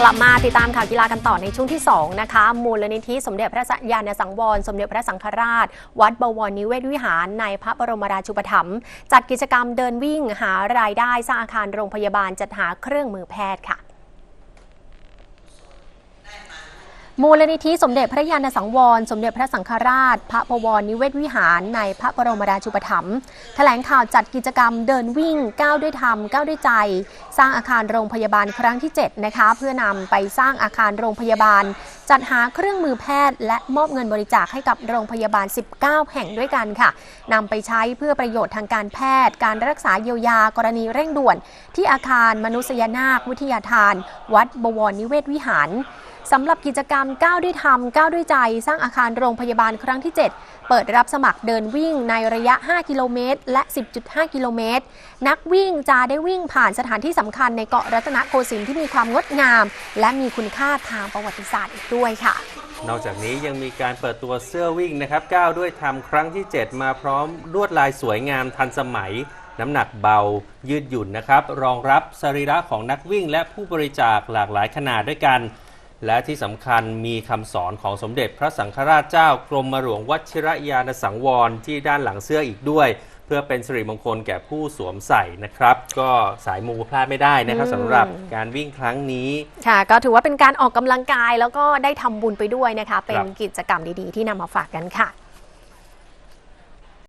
กลับมาติดตามข่าวกีฬากันต่อในช่วงที่ 2 นะคะ มูลนิธิสมเด็จพระยาณสังวร สมเด็จพระสังฆราช วัดบวรนิเวศวิหารในพระบรมราชูปถัมภ์จัดกิจกรรมเดินวิ่งหารายได้สร้างอาคารโรงพยาบาลจัดหาเครื่องมือแพทย์ค่ะ มูลนิธิสมเด็จพระยาณสังวร สมเด็จพระสังฆราช พระบวรนิเวศวิหาร ในพระบรมราชูปถัมภ์แถลงข่าวจัดกิจกรรมเดินวิ่งก้าวด้วยธรรมก้าวด้วยใจ สร้างอาคารโรงพยาบาลครั้งที่ 7 นะคะ เพื่อนำไปสร้างอาคารโรงพยาบาล จัดหาเครื่องมือแพทย์ และมอบเงินบริจาคให้กับโรงพยาบาล 19 แห่งด้วยกันค่ะนำไปใช้เพื่อประโยชน์ทางการแพทย์ การรักษาเยียวยากรณีเร่งด่วน ที่อาคารมนุษยนาควิทยาทาน วัดบวรนิเวศวิหาร สำหรับกิจกรรมก้าวด้วยธรรมก้าวด้วยใจ สร้างอาคารโรงพยาบาลครั้งที่ 7 เปิดรับสมัครเดินวิ่งในระยะ 5 กิโลเมตร และ 10.5 กิโลเมตร นักวิ่งจะได้วิ่งผ่านสถานที่สำคัญในเกาะรัตนโกสินทร์ที่มีความงดงาม และมีคุณค่าทางประวัติศาสตร์อีกด้วยค่ะนอกจากนี้ยังมีการเปิดตัวเสื้อวิ่งนะครับก้าวด้วยธรรมครั้งที่ 7 มาพร้อมลวดลายสวยงามทันสมัย น้ำหนักเบา ยืดหยุ่นนะครับ รองรับสรีระของนักวิ่งและผู้บริจาคหลากหลายขนาดด้วยกัน และที่สำคัญมีคำสอนของสมเด็จพระสังฆราชเจ้ากรมหลวงวชิรยานสังวรที่ด้านหลังเสื้ออีกด้วย เพื่อเป็นสิริมงคลแก่ผู้สวมใส่นะครับ ก็สายมูพลาดไม่ได้นะครับอืมสำหรับการวิ่งครั้งนี้ ค่ะ ก็ถือว่าเป็นการออกกำลังกายแล้วก็ได้ทำบุญไปด้วยนะคะ เป็นครับกิจกรรมดีๆ ที่นำมาฝากกันค่ะ